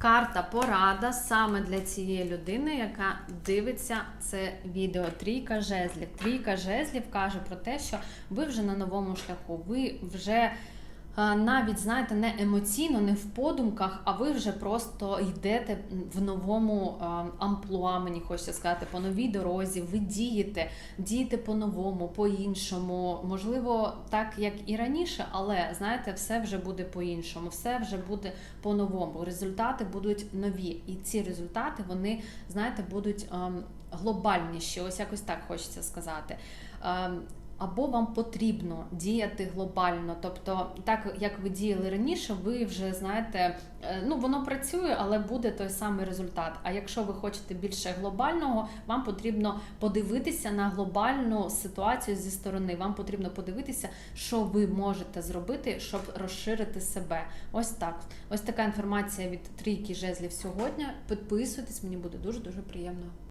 Карта порада саме для цієї людини, яка дивиться це відео. Трійка жезлів. Трійка жезлів каже про те, що ви вже на новому шляху. Ви вже навіть знаєте, не емоційно, не в подумках, а ви вже просто йдете в новому а, амплуа, мені хочеться сказати, по новій дорозі. Ви дієте, дієте по-новому, по-іншому. Можливо, так як і раніше, але знаєте, все вже буде по-іншому, все вже буде по-новому. Результати будуть нові, і ці результати вони, знаєте, будуть ем, глобальніші. Ось якось так хочеться сказати. Або вам потрібно діяти глобально, тобто, так як ви діяли раніше, ви вже знаєте, е, ну воно працює, але буде той самий результат. А якщо ви хочете більше глобального, вам потрібно подивитися на глобальну ситуацію зі сторони. Вам потрібно подивитися, що ви можете зробити, щоб розширити себе. Ось так. Ось така інформація від трійки жезлів сьогодні. Підписуйтесь, мені буде дуже дуже приємно.